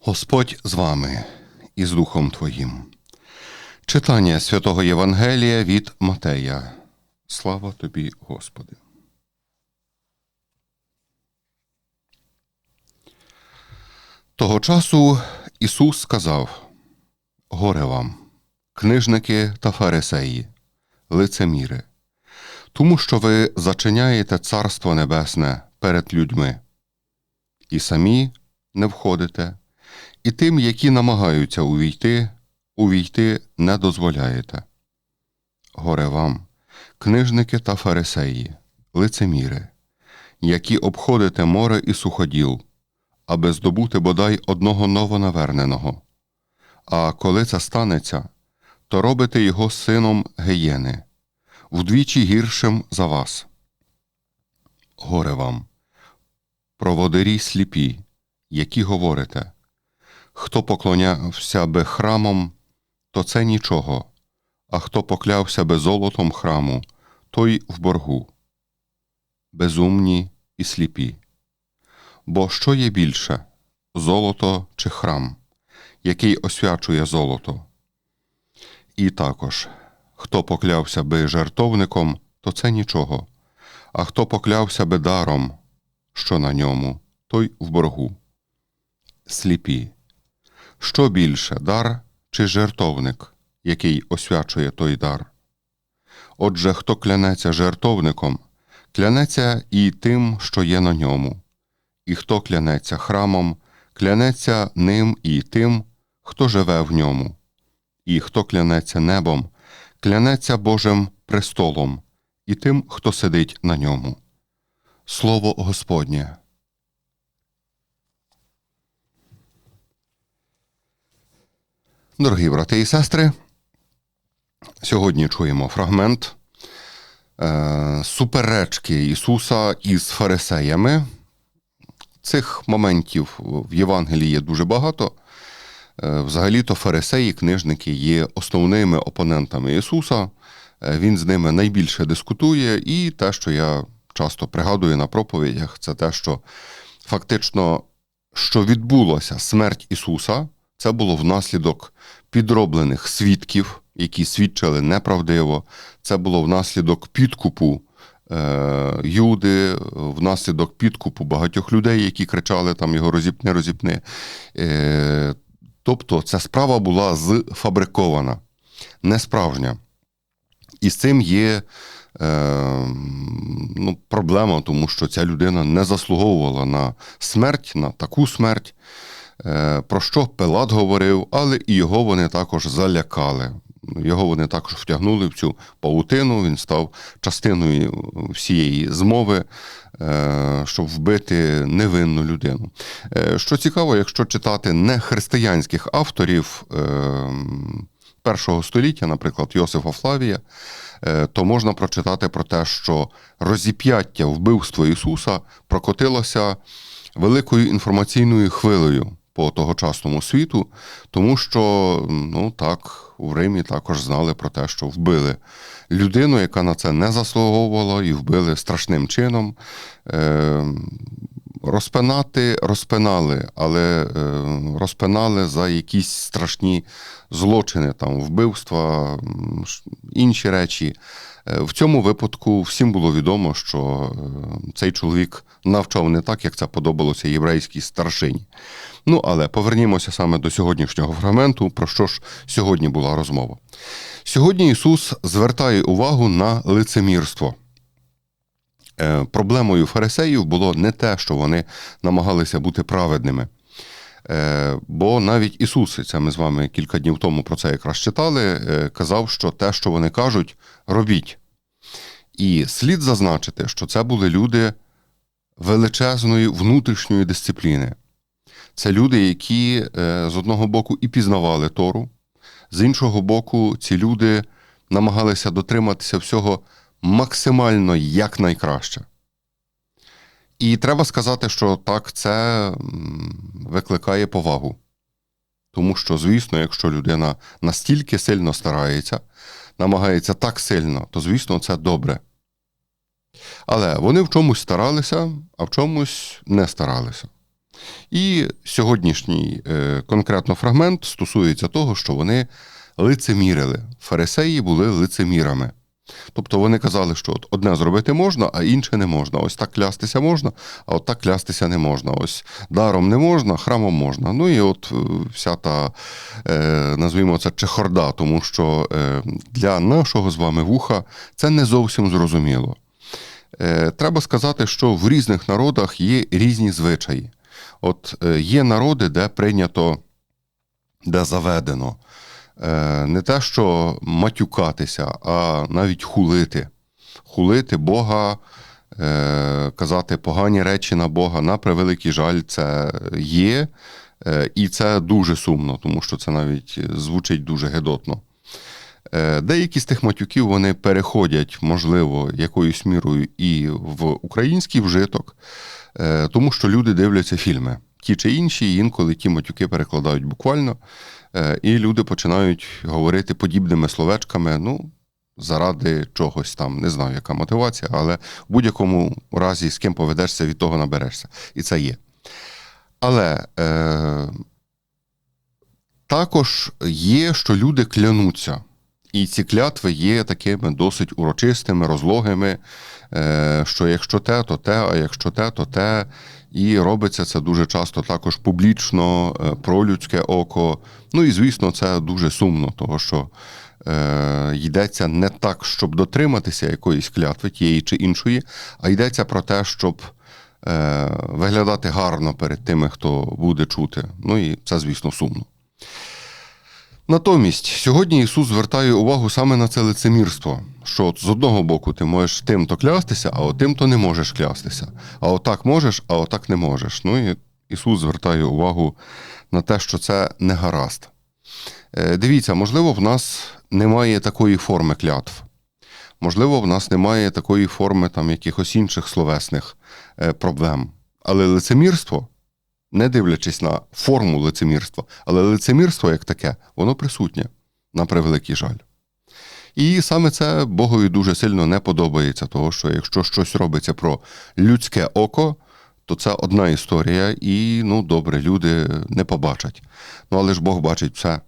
Господь з вами і з Духом Твоїм. Читання святого Євангелія від Матея. Слава тобі, Господи. Того часу Ісус сказав: Горе вам, книжники та фарисеї, лицеміри, тому що ви зачиняєте Царство Небесне перед людьми, і самі не входите, і тим, які намагаються увійти, увійти не дозволяєте. Горе вам, книжники та фарисеї, лицеміри, які обходите море і суходіл, аби здобути бодай одного новонаверненого. А коли це станеться, то робите його сином гієни, вдвічі гіршим за вас. Горе вам, проводирі сліпі, які говорите, хто поклонявся би храмом, то це нічого, а хто поклявся би золотом храму, той в боргу. Безумні і сліпі. Бо що є більше золото чи храм, який освячує золото? І також, хто поклявся би жертовником, то це нічого, а хто поклявся би даром, що на ньому, той в боргу. Сліпі. Що більше дар чи жертовник, який освячує той дар? Отже, хто клянеться жертовником, клянеться і тим, що є на ньому, і хто клянеться храмом, клянеться ним і тим, хто живе в ньому, і хто клянеться небом, клянеться Божим престолом і тим, хто сидить на ньому. Слово Господнє. Дорогі брати і сестри, сьогодні чуємо фрагмент е, суперечки Ісуса із фарисеями. Цих моментів в Євангелії є дуже багато. Е, Взагалі-то фарисеї, книжники є основними опонентами Ісуса. Е, Він з ними найбільше дискутує, і те, що я часто пригадую на проповідях, це те, що фактично, що відбулося смерть Ісуса, це було внаслідок підроблених свідків, які свідчили неправдиво. Це було внаслідок підкупу е, Юди, внаслідок підкупу багатьох людей, які кричали там його розіпни, розіпни. Е, тобто ця справа була зфабрикована, не справжня. І з цим є е, ну, проблема, тому що ця людина не заслуговувала на смерть, на таку смерть. Е, про що Пилат говорив, але і його вони також залякали. Його вони також втягнули в цю паутину, він став частиною всієї змови, е, щоб вбити невинну людину. Е, Що цікаво, якщо читати не християнських авторів першого століття, наприклад, Йосифа Флавія, то можна прочитати про те, що розіп'яття вбивство Ісуса прокотилося великою інформаційною хвилею по тогочасному світу, тому що, ну так, у Римі також знали про те, що вбили людину, яка на це не заслуговувала, і вбили страшним чином. Е, Розпинати розпинали, але е, розпинали за якісь страшні злочини, там вбивства, інші речі. В цьому випадку всім було відомо, що цей чоловік навчав не так, як це подобалося єврейській старшині. Ну, але повернімося саме до сьогоднішнього фрагменту, про що ж сьогодні була розмова. Сьогодні Ісус звертає увагу на лицемірство. Проблемою фарисеїв було не те, що вони намагалися бути праведними. Бо навіть Ісус, це ми з вами кілька днів тому про це якраз читали, казав, що те, що вони кажуть, робіть. І слід зазначити, що це були люди величезної внутрішньої дисципліни. Це люди, які з одного боку і пізнавали Тору, з іншого боку, ці люди намагалися дотриматися всього максимально якнайкраще. І треба сказати, що так, це викликає повагу. Тому що, звісно, якщо людина настільки сильно старається, намагається так сильно, то, звісно, це добре. Але вони в чомусь старалися, а в чомусь не старалися. І сьогоднішній е, конкретно фрагмент стосується того, що вони лицемірили. Фарисеї були лицемірами. Тобто вони казали, що от одне зробити можна, а інше не можна. Ось так клястися можна, а от так клястися не можна. Ось даром не можна, храмом можна. Ну і от е, вся та, е, назвімо це чехорда, тому що е, для нашого з вами вуха це не зовсім зрозуміло. Треба сказати, що в різних народах є різні звичаї. От є народи, де прийнято, де заведено не те, що матюкатися, а навіть хулити. Хулити Бога, е, казати погані речі на Бога, на превеликий жаль, це є. Е, І це дуже сумно, тому що це навіть звучить дуже гедотно. Е, Деякі з тих матюків вони переходять, можливо, якоюсь мірою і в український вжиток, е, тому що люди дивляться фільми. Ті чи інші, інколи ті матюки перекладають буквально, е, і люди починають говорити подібними словечками, ну, заради чогось там. Не знаю, яка мотивація, але в будь-якому разі з ким поведешся, від того наберешся. І це є. Але е, також є, що люди клянуться. І ці клятви є такими досить урочистими, розлогими, е, що якщо те, то те, а якщо те, то те. І робиться це дуже часто також публічно, е, про людське око. Ну і звісно, це дуже сумно, тому що е, йдеться не так, щоб дотриматися якоїсь клятви тієї чи іншої, а йдеться про те, щоб е, виглядати гарно перед тими, хто буде чути. Ну і це, звісно, сумно. Натомість сьогодні Ісус звертає увагу саме на це лицемірство, що з одного боку ти можеш тим-то клястися, а от тим-то не можеш клястися. А отак можеш, а отак не можеш. Ну і Ісус звертає увагу на те, що це не гаразд. Е, Дивіться, можливо, в нас немає такої форми клятв. Можливо, в нас немає такої форми там якихось інших словесних е, проблем. Але лицемірство не дивлячись на форму лицемірства, але лицемірство як таке, воно присутнє на превеликий жаль. І саме це Богові дуже сильно не подобається, тому що якщо щось робиться про людське око, то це одна історія, і ну добре, люди не побачать. Ну але ж Бог бачить все.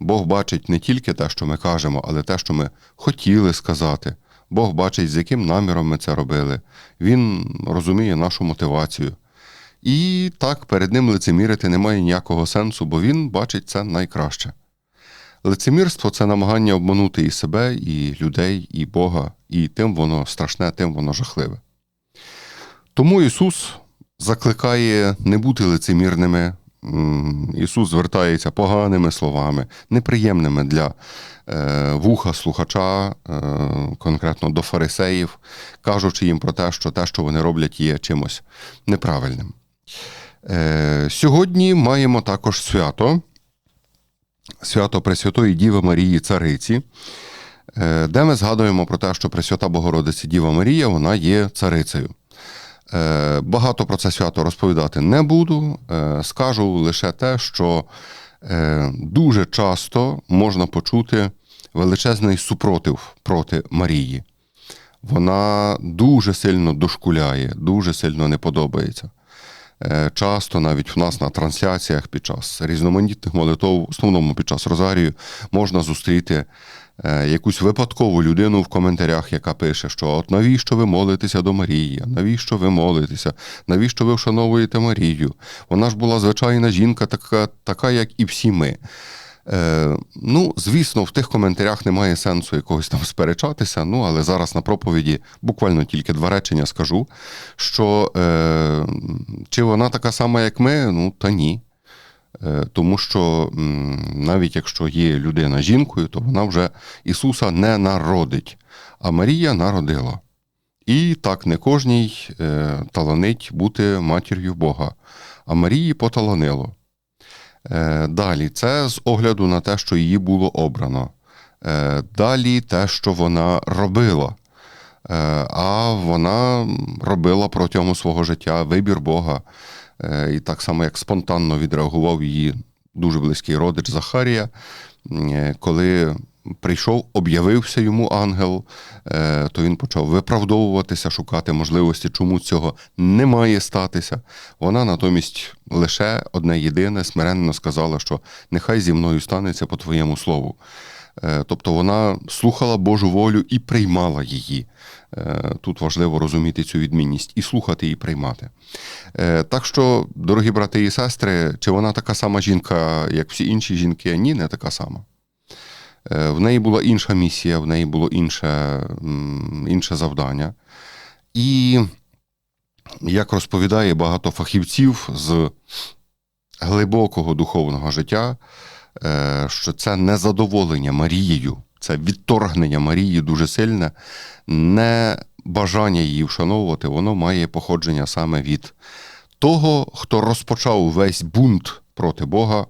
Бог бачить не тільки те, що ми кажемо, але те, що ми хотіли сказати. Бог бачить, з яким наміром ми це робили. Він розуміє нашу мотивацію. І так, перед ним лицемірити немає ніякого сенсу, бо він бачить це найкраще. Лицемірство це намагання обманути і себе, і людей, і Бога, і тим воно страшне, тим воно жахливе. Тому Ісус закликає не бути лицемірними. Ісус звертається поганими словами, неприємними для е, вуха слухача, е, конкретно до фарисеїв, кажучи їм про те, що те, що вони роблять, є чимось неправильним. Е, Сьогодні маємо також свято, свято Пресвятої Діви Марії Цариці, е, де ми згадуємо про те, що Пресвята Богородиця Діва Марія вона є царицею. Е, Багато про це свято розповідати не буду. Е, Скажу лише те, що дуже часто можна почути величезний супротив проти Марії. Вона дуже сильно дошкуляє, дуже сильно не подобається. Е, Часто навіть в нас на трансляціях під час різноманітних молитов, в основному під час Розарію, можна зустріти е, якусь випадкову людину в коментарях, яка пише, що от навіщо ви молитеся до Марії, навіщо ви молитеся, навіщо ви вшановуєте Марію? Вона ж була звичайна жінка, така, така як і всі ми. Е, ну, звісно, в тих коментарях немає сенсу якогось там сперечатися. Ну, але зараз на проповіді буквально тільки два речення скажу, що е, чи вона така сама, як ми, ну та ні. Е, тому що м, навіть якщо є людина жінкою, то вона вже Ісуса не народить, а Марія народила. І так не кожній е, таланить бути матір'ю Бога, а Марії поталанило. Е, Далі, це з огляду на те, що її було обрано. Е, Далі те, що вона робила. Е, А вона робила протягом свого життя вибір Бога. І так само, як спонтанно відреагував її дуже близький родич Захарія, коли прийшов, об'явився йому ангел, е, то він почав виправдовуватися, шукати можливості, чому цього не має статися. Вона натомість лише одне єдине смиренно сказала, що нехай зі мною станеться по твоєму слову. Е, Тобто вона слухала Божу волю і приймала її. Е, Тут важливо розуміти цю відмінність і слухати і приймати. Так що, дорогі брати і сестри, чи вона така сама жінка, як всі інші жінки? Ні, не така сама. Е, В неї була інша місія, в неї було інше, інше завдання. І як розповідає багато фахівців з глибокого духовного життя, е, що це незадоволення Марією, це відторгнення Марії дуже сильне, не бажання її вшановувати, воно має походження саме від того, хто розпочав весь бунт проти Бога,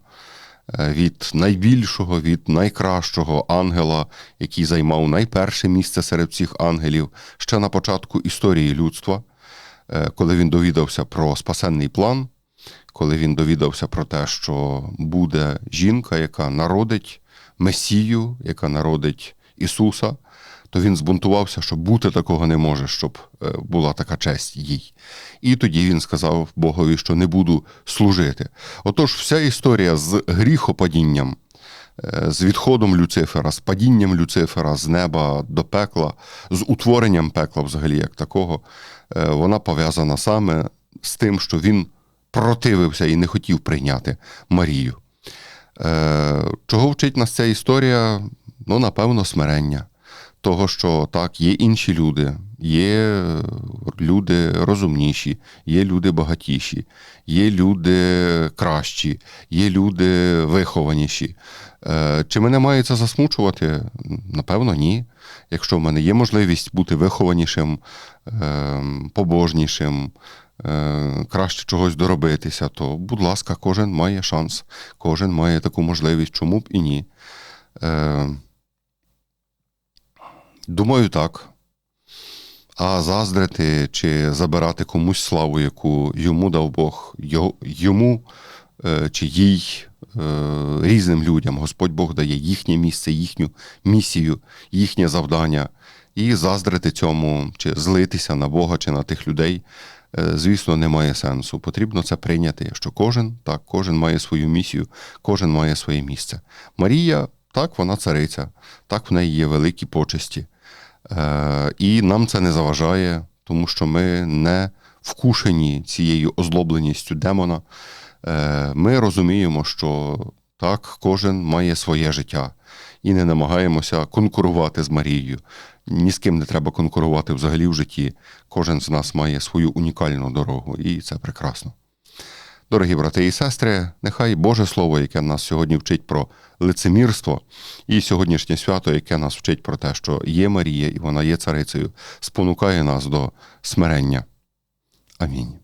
від найбільшого, від найкращого ангела, який займав найперше місце серед всіх ангелів ще на початку історії людства, е, коли він довідався про спасенний план, коли він довідався про те, що буде жінка, яка народить Месію, яка народить Ісуса, то він збунтувався, що бути такого не може, щоб е, була така честь їй. І тоді він сказав Богові, що не буду служити. Отож, вся історія з гріхопадінням, е, з відходом Люцифера, з падінням Люцифера з неба до пекла, з утворенням пекла, взагалі, як такого, е, вона пов'язана саме з тим, що він противився і не хотів прийняти Марію. Чого вчить нас ця історія? Ну, напевно, смирення. Того, що так, є інші люди, є люди розумніші, є люди багатіші, є люди кращі, є люди вихованіші. Е, Чи мене має це засмучувати? Напевно, ні. Якщо в мене є можливість бути вихованішим, е, побожнішим, е, краще чогось доробитися, то, будь ласка, кожен має шанс, кожен має таку можливість, чому б і ні. Думаю, так. А заздрити чи забирати комусь славу, яку йому дав Бог, йому е, чи їй е, різним людям. Господь Бог дає їхнє місце, їхню місію, їхнє завдання. І заздрити цьому, чи злитися на Бога, чи на тих людей, е, звісно, немає сенсу. Потрібно це прийняти, що кожен, так, кожен має свою місію, кожен має своє місце. Марія, так, вона цариця, так в неї є великі почесті. Е, І нам це не заважає, тому що ми не вкушені цією озлобленістю демона. Е, Ми розуміємо, що так, кожен має своє життя і не намагаємося конкурувати з Марією. Ні з ким не треба конкурувати взагалі в житті. Кожен з нас має свою унікальну дорогу, і це прекрасно. Дорогі брати і сестри, нехай Боже Слово, яке нас сьогодні вчить про лицемірство, і сьогоднішнє свято, яке нас вчить про те, що є Марія і вона є царицею, спонукає нас до смирення. Амінь.